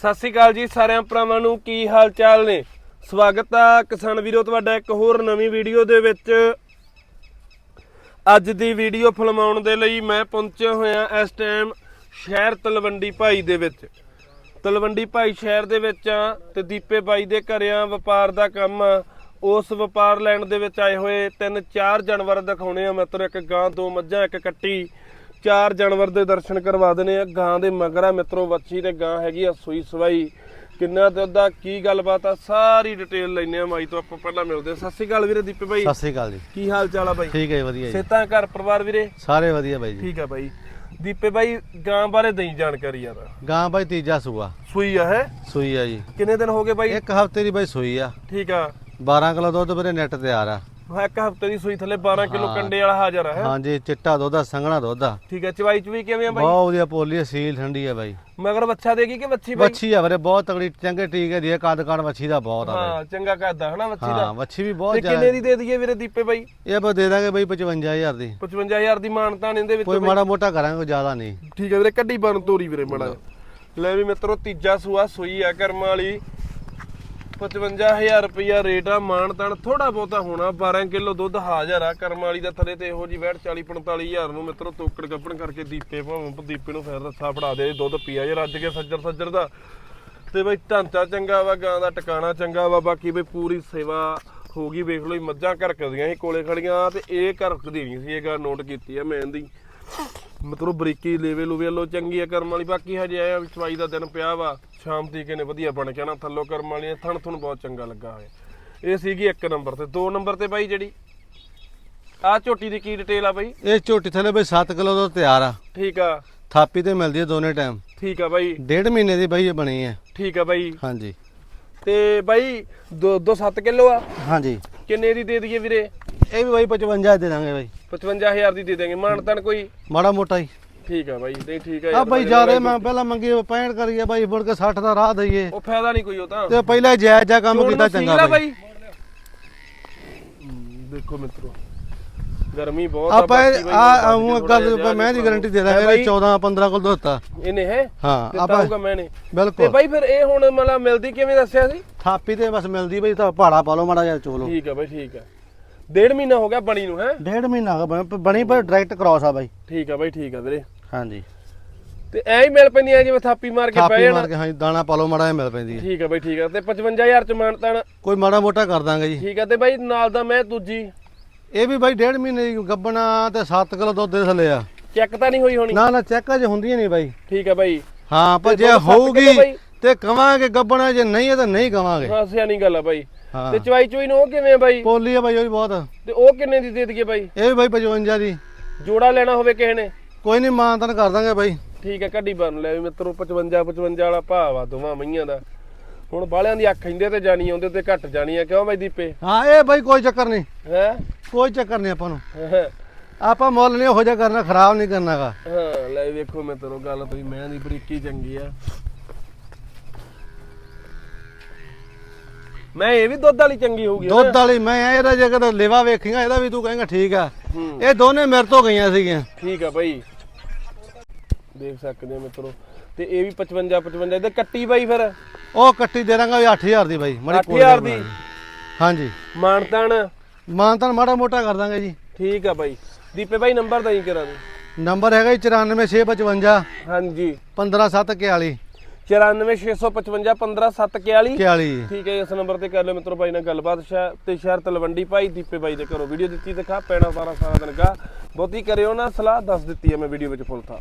ਸਤਿ ਸ਼੍ਰੀ ਅਕਾਲ ਜੀ ਸਾਰਿਆਂ ਭਰਾਵਾਂ ਨੂੰ, ਕੀ ਹਾਲ ਚਾਲ ਨੇ? ਸਵਾਗਤ ਆ ਕਿਸਾਨ ਵੀਰੋ, ਤੁਹਾਡਾ ਇੱਕ ਹੋਰ ਨਵੀਂ ਵੀਡੀਓ ਦੇ ਵਿੱਚ। ਅੱਜ ਦੀ ਵੀਡੀਓ ਫਿਲਮਾਉਣ ਦੇ ਲਈ ਮੈਂ ਪਹੁੰਚਿਆ ਹੋਇਆ ਇਸ ਟਾਈਮ ਸ਼ਹਿਰ ਤਲਵੰਡੀ ਭਾਈ ਦੇ ਵਿੱਚ। ਤਲਵੰਡੀ ਭਾਈ ਸ਼ਹਿਰ ਦੇ ਵਿੱਚ ਆ ਤੇ ਦੀਪੇ ਬਾਈ ਦੇ ਘਰਿਆਂ ਵਪਾਰ ਦਾ ਕੰਮ ਆ। ਉਸ ਵਪਾਰ ਲੈਣ ਦੇ ਵਿੱਚ ਆਏ ਹੋਏ ਤਿੰਨ ਚਾਰ ਜਾਨਵਰ ਦਿਖਾਉਣੇ ਆ। ਮਿੱਤਰ ਇੱਕ ਗਾਂ, ਦੋ ਮੱਝਾਂ, ਇੱਕ ਕੱਟੀ। ਚਾਰ ਜਾਨਵਰ ਦੇ ਦਰਸ਼ਨ ਕਰਵਾ ਦੇਣੇ ਆ। ਗਾਂ ਦੇ ਮਗਰ ਆ ਮਿੱਤਰੋ ਵੱਛੀ ਤੇ ਗਾਂ ਹੈਗੀ ਆ ਸੂਈ ਸਵਾਈ। ਕਿੰਨਾ ਦੁੱਧ ਆ ਕੀ ਗੱਲਬਾਤ ਆ? ਸਾਰੀ ਡਿਟੇਲ ਲੈਣੇ ਆ ਮਾਈ ਤੋਂ ਆਪਾਂ ਪਹਿਲਾਂ ਮਿਲਦੇ ਆ। ਸਤਿ ਸ਼੍ਰੀ ਅਕਾਲ ਵੀਰੇ ਦੀਪੇ ਬਾਈ। ਸਤਿ ਸ੍ਰੀ ਅਕਾਲ ਜੀ। ਕੀ ਹਾਲ ਚਾਲ ਆ ਬਾਈ? ਠੀਕ ਹੈ ਜੀ, ਵਧੀਆ ਜੀ। ਸੇਤਾਂ ਘਰ ਪਰਿਵਾਰ ਵੀਰੇ? ਸਾਰੇ ਵਧੀਆ ਬਾਈ ਜੀ। ਠੀਕ ਆ ਬਾਈ। ਦੀਪੇ ਬਾਈ ਗਾਂ ਬਾਰੇ ਦੇਈ ਜਾਣਕਾਰੀ ਯਾਰ। ਗਾਂ ਬਾਈ ਤੀਜਾ ਸੂਆ। ਸੂਈ ਆ ਹੈ? ਸੂਈ ਆ ਜੀ। ਕਿੰਨੇ ਦਿਨ ਹੋ ਗਏ ਬਾਈ? ਇੱਕ ਹਫ਼ਤੇ ਦੀ ਬਾਈ ਸੂਈ ਆ। ਠੀਕ ਆ। 12 ਕਿਲੋ ਦੁੱਧ ਵੀਰੇ ਨੈਟ ਤਿਆਰ ਆ। ਹਾਂ ਇੱਕ ਹਫ਼ਤੇ ਦੀ ਸੂਈ ਥੱਲੇ 12 ਕਿਲੋ ਹਾਂ। ਕੰਡੇ ਵਾਲਾ ਹਾਜ਼ਰ ਹੈ। ਹਾਂਜੀ ਚਿੱਟਾ ਦੁੱਧ ਆ ਸੰਘਣਾ ਦੁੱਧ ਆ। ਠੀਕ ਆ ਚਵਾਈ ਚੁਈ ਕਿਵੇਂ ਆ ਬਾਈ? ਬਹੁਤ ਵਧੀਆ ਪੋਲੀ ਸੀਲ ਠੰਡੀ ਆ ਬਾਈ। ਮਗਰ ਬੱਚਾ ਦੇਗੀ ਕਿ ਬੱਚੀ ਬਾਈ? ਵੱਛੀ ਆ ਵੀਰੇ ਬਹੁਤ ਤਗੜੀ ਚੰਗੇ ਠੀਕ ਹੈ ਦੀ ਕੱਦ ਕਾਣ ਵੱਛੀ ਦਾ ਬਹੁਤ ਆ ਹਾਂ ਚੰਗਾ ਕਰਦਾ ਹਨਾ ਬੱਚੀ ਦਾ? ਹਾਂ ਵੱਛੀ ਵੀ ਬਹੁਤ ਕਿੰਨੇ ਜ਼ਿਆਦਾ ਦੀ ਦੇ ਦਈਏ ਵੀਰੇ ਦੀਪੇ ਬਾਈ? ਇਹ ਆਪਾਂ ਦੇ ਦਾਂਗੇ ਬਾਈ 55000 ਦੀ। 55000 ਦੀ ਮਾਨਤਾ ਇਹਦੇ ਵਿੱਚ ਕੋਈ ਮਾੜਾ ਮੋਟਾ ਕਰਾਂਗੇ ਕੋਈ ਜ਼ਿਆਦਾ ਨਹੀਂ। ਠੀਕ ਹੈ ਵੀਰੇ ਕੱਢੀ ਬਨ ਤੋਰੀ ਵੀਰੇ ਮੜਾ ਲੈ ਵੀ ਮਿੱਤਰੋ ਤੀਜਾ ਸੂਆ ਸੂਈ ਆ ਕਰਮ ਵਾਲੀ। 55000 ਰੁਪਇਆ ਰੇਟ ਆ ਮਾਨਤਾਨ ਥੋੜਾ ਬਹੁਤਾ ਹੋਣਾ 12 ਕਿਲੋ ਦੁੱਧ ਹਾਜ਼ਰ ਆ। ਕਰਮ ਵਾਲੀ ਦਾ ਥੱਲੇ ਤੇ ਇਹੋ ਜੀ ਵੈਟ 40 45000 ਨੂੰ ਮਿੱਤਰੋ ਤੋਕੜ ਗੱਪਣ ਕਰਕੇ ਦੀਪੇ ਭਾਵੇਂ ਦੀਪੇ ਨੂੰ ਫਿਰ ਰੱਸਾ ਫੜਾ ਦੇ ਦੁੱਧ ਪੀਆ ਜੇ ਰੱਜ ਕੇ ਸੱਜਰ ਸੱਜਰ ਦਾ। ਤੇ ਬਈ ਢਾਂਚਾ ਚੰਗਾ ਵਾ ਗਾਂ ਦਾ ਟਿਕਾਣਾ ਚੰਗਾ ਵਾ ਬਾਕੀ ਬਈ ਪੂਰੀ ਸੇਵਾ ਹੋ ਗਈ ਵੇਖ ਲਓ ਜੀ, ਮੱਝਾਂ ਘਰਕਦੀਆਂ ਸੀ ਕੋਲੇ ਖੜੀਆਂ ਤੇ ਇਹ ਘਰਕਦੀ ਨਹੀਂ ਸੀ ਇਹ ਗੱਲ ਨੋਟ ਕੀਤੀ ਆ ਮੈਂ ਦੀ ਮਤਲਬ ਬਰੀਕੀ ਲੈਵਲ ਲੂਵੇ ਵੱਲੋਂ ਚੰਗੀ ਆ ਕਰਮ ਵਾਲੀ। ਬਾਕੀ ਹਜੇ ਆਇਆ ਚਵਾਈ ਦਾ ਦਿਨ ਪਿਆ ਵਾ। ਸ਼ਾਮ ਤੀਕੇ ਨੇ ਵਧੀਆ ਬਣ ਕੇ ਨਾ ਥੱਲੋਂ ਕਰਮ ਵਾਲੀ। ਥਣ ਥਣ ਬਹੁਤ ਚੰਗਾ ਲੱਗਾ ਹੋਇਆ। ਇਹ ਸੀਗੀ ਇੱਕ ਨੰਬਰ ਤੇ। ਦੋ ਨੰਬਰ ਤੇ ਬਾਈ ਜਿਹੜੀ। ਆ ਝੋਟੀ ਦੀ ਕੀ ਡਿਟੇਲ ਆ ਬਾਈ? ਇਹ ਝੋਟੀ ਥੱਲੇ ਬਾਈ 7 ਕਿਲੋ ਦੁੱਧ ਤਿਆਰ ਆ। ਠੀਕ ਆ। ਥਾਪੀ ਤੇ ਮਿਲਦੀ ਹੈ ਦੋਨੇ ਟਾਈਮ ਠੀਕ ਆ ਬਾਈ। ਡੇਢ ਮਹੀਨੇ ਦੀ ਬਾਈ ਇਹ ਬਣੀ ਹੈ ਠੀਕ ਆ ਬਾਈ। ਹਾਂਜੀ। ਤੇ ਬਾਈ ਦੋ ਦੋ 7 ਕਿਲੋ ਆ। ਹਾਂਜੀ। ਕਿੰਨੇ ਦੀ ਦੇ ਦਈਏ ਵੀਰੇ? ਇਹ ਵੀ ਬਾਈ 55 ਦੇ ਦਾਂਗੇ ਬਾਈ। 55000 ਦੀ ਦੇ ਦੇਂਗੇ। ਮਾਨਤਨ ਕੋਈ? ਮਾੜਾ ਮੋਟਾ ਹੀ। ਠੀਕ ਆ ਬਾਈ ਨਹੀਂ ਠੀਕ ਆ ਆ ਬਾਈ ਜਾ ਰਹੇ ਮੈਂ ਪਹਿਲਾਂ ਮੰਗੀ 65 ਕਰੀਏ ਬਾਈ ਮੁੜ ਕੇ 60 ਦਾ ਰਾਹ ਦਈਏ। ਉਹ ਫਾਇਦਾ ਨਹੀਂ ਕੋਈ ਉਹ ਤਾਂ। ਤੇ ਪਹਿਲਾਂ ਜਾਇਜ਼ ਜਾ ਕੰਮ ਕੀਤਾ ਚੰਗਾ ਬਾਈ। ਦੇਖੋ ਮਿੱਤਰੋ ਗਰਮੀ ਬਹੁਤ ਆ ਬਾਈ ਆ ਉਹ ਗੱਲ ਮੈਂ ਦੀ ਗਾਰੰਟੀ ਦੇ ਦਾਂਗੇ ਬਾਈ? 14 15 ਕੋਲ ਦੋਤਾ ਇਹਨੇ ਹੈ? ਹਾਂ ਤੇ ਤਾਊਗਾ ਮੈਨੇ। ਤੇ ਬਿਲਕੁਲ। ਬਾਈ ਫਿਰ ਇਹ ਹੁਣ ਮਤਲਬ ਮਿਲਦੀ ਕਿਵੇਂ ਦੱਸਿਆ ਸੀ? ਥਾਪੀ ਤੇ ਬਸ ਮਿਲਦੀ ਬਈ ਤਾਂ ਪਹਾੜਾ ਪਾ ਲਓ ਮਾੜਾ ਜਿਹਾ ਚੋਲੋ। ਠੀਕ ਆ ਬਾਈ ਠੀਕ ਆ। ਡੇਢ ਮਹੀਨਾ ਹੋ ਗਿਆ ਬਣੀ ਨੂੰ ਹੈ? ਡੇਢ ਮਹੀਨਾ ਹੋ ਗਿਆ ਬਣ- ਪਰ ਡਾਇਰੈਕਟ ਕ੍ਰਾਸ ਆ ਬਾਈ। ਠੀਕ ਆ ਬਾਈ ਠੀਕ ਆ ਵੀਰੇ। ਹਾਂਜੀ। ਤੇ ਐਂ ਹੀ ਮਿਲ ਪੈਂਦੀ ਆ ਜਿਵੇਂ ਥਾਪੀ ਮਾਰ ਕੇ ਪੈ ਥਾਪੀ ਜਾਣਾ। ਮਾਰ ਕੇ ਹਾਂ ਦਾਣਾ ਪਾ ਲਓ ਮਾੜਾ ਜਿਹਾ ਮਿਲ ਪੈਂਦੀ ਠੀਕ ਆ ਬਾਈ ਠੀਕ ਆ। ਤੇ 55000 ਚ ਮਾਨਤਨ ਕੋਈ ਮਾੜਾ ਮੋਟਾ ਕਰ ਦਾਂਗੇ ਜੀ। ਠੀਕ ਆ ਤੇ ਬਾਈ ਨਾਲ ਦਾ ਮੈਂ ਦੂਜੀ। ਇਹ ਵੀ ਬਾਈ ਡੇਢ ਮਹੀਨੇ ਦੀ ਗੱਬਣਾ ਤੇ 7 ਕਿਲੋ ਦੁੱਧ ਦੇ ਥੱਲੇ ਆ। ਚੈੱਕ ਤਾਂ ਨਹੀਂ ਹੋਈ ਹੋਣੀ। ਨਾ ਨਾ ਚੈੱਕ ਅਜੇ ਹੁੰਦੀਆਂ ਨਹੀਂ ਬਾਈ। ਠੀਕ ਆ ਬਾਈ। ਹਾਂ ਪਰ ਜੇ ਹੋਊਗੀ? ਤੇ ਕਵਾਂਗੇ ਗੱਬਣਾ ਜੇ ਨਹੀਂ ਹੈ ਤਾਂ ਨਹੀਂ ਕਵਾਂਗੇ। ਹਾਂ ਸਿਆਣੀ ਗੱਲ ਆ ਬਾਈ। ਹਾਂ। ਤੇ ਚਵਾਈ ਚੁਈ ਨੂੰ ਉਹ ਕਿਵੇਂ ਆ ਬਾਈ? ਪੋਲੀ ਆ ਬਾਈ ਉਹ ਵੀ ਬਹੁਤ। ਤੇ ਉਹ ਕਿੰਨੇ ਦੀ ਦੇ ਦਈਏ ਬਾਈ? ਇਹ ਵੀ ਬਾਈ 55 ਦੀ। ਜੋੜਾ ਲੈਣਾ ਹੋਵੇ ਕਿਸੇ ਨੇ? ਕੋਈ ਨਹੀਂ ਮਾਨਤਨ ਕਰ ਦਾਂਗੇ ਬਾਈ। ਠੀਕ ਹੈ ਕੱਢੀ ਬਣ ਲੈ ਵੀ ਮਿੱਤਰੋ 55 55 ਵਾਲਾ ਭਾਵ ਆ ਦੋਵਾਂ ਮਈਆਂ ਦਾ। ਹੁਣ ਬਾਲਿਆਂ ਦੀ ਅੱਖ ਇੰਦੇ ਤੇ ਜਾਣੀ ਆਉਂਦੇ ਤੇ ਘੱਟ ਜਾਣੀ ਆ। ਕਿਉਂ ਬਾਈ ਦੀਪੇ? ਹਾਂ ਇਹ ਬਾਈ ਕੋਈ ਚੱਕਰ ਨਹੀਂ ਹੈ? ਕੋਈ ਚੱਕਰ ਨਹੀਂ ਆਪਾਂ ਨੂੰ। ਹਾਂ? ਆਪਾਂ ਮੁੱਲ ਨਹੀਂ ਉਹੋ ਜਿਹਾ ਕਰਨਾ ਖਰਾਬ ਨਹੀਂ ਕਰਨਾਗਾ। ਲੈ ਵੇਖੋ ਮਿੱਤਰੋ ਗੱਲ ਤੁਸੀਂ ਮੈਂ ਦੀ ਬਰੀਕੀ ਚੰਗੀ ਆ। ਮੈਂ ਇਹ ਵੀ ਦੁੱਧ ਵਾਲੀ ਚੰਗੀ ਹੋਊਗੀ ਦੁੱਧ ਵਾਲੀ ਮੈਂ ਇਹਦਾ ਜੇ ਕਦੇ ਲੇਵਾ ਵੇਖੀਗਾ ਇਹਦਾ ਵੀ ਤੂੰ ਕਹੇਂਗਾ ਠੀਕ ਆ। ਇਹ ਦੋਨੇ ਮੇਰੇ ਤੋਂ ਗਈਆਂ ਸੀਗੀਆਂ। ਠੀਕ ਆ ਬਾਈ ਦੇਖ ਸਕਦੇ ਹੋ ਮਿੱਤਰੋ। ਤੇ ਇਹ ਵੀ 55 55 ਇਹਦੇ ਕੱਟੀ ਬਾਈ ਫਿਰ? ਉਹ ਕੱਟੀ ਦੇ ਦਾਂਗਾ ਵੀ 8000 ਦੀ ਬਾਈ ਮਾੜੀ ਕੋਲ 8000 ਦੀ? ਹਾਂਜੀ। ਮਾਨਤਾਨ? ਮਾਨਤਨ ਮਾੜਾ ਮੋਟਾ ਕਰ ਦਾਂਗੇ ਜੀ। ਠੀਕ ਆ ਬਾਈ। ਦੀਪੇ ਬਾਈ ਨੰਬਰ ਦਈ ਕਰਾਂ। ਦੇ ਨੰਬਰ ਹੈਗਾ ਜੀ 94655 ਹਾਂਜੀ। 15741 94655 15741 41 ਠੀਕ ਹੈ ਇਸ ਨੰਬਰ ਤੇ ਕਰ ਲਿਓ ਮਿੱਤਰੋ ਬਾਈ ਨਾਲ ਗੱਲਬਾਤ ਸ਼ਹਿਰ ਤੇ ਸ਼ਹਿਰ ਤਲਵੰਡੀ ਭਾਈ ਦੀਪੇ ਬਾਈ ਦੇ ਘਰੋਂ। ਵੀਡੀਓ ਦਿੱਤੀ ਦਿਖਾ ਪੈਣਾ ਸਾਰਾ ਸਾਰਾ ਦਿਨ ਗਾ। ਬਹੁਤੀ ਕਰਿਓ ਨਾ ਸਲਾਹ ਦੱਸ ਦਿੱਤੀ ਹੈ ਮੈਂ ਵੀਡੀਓ ਵਿੱਚ ਫੁੱਲ ਥਾ।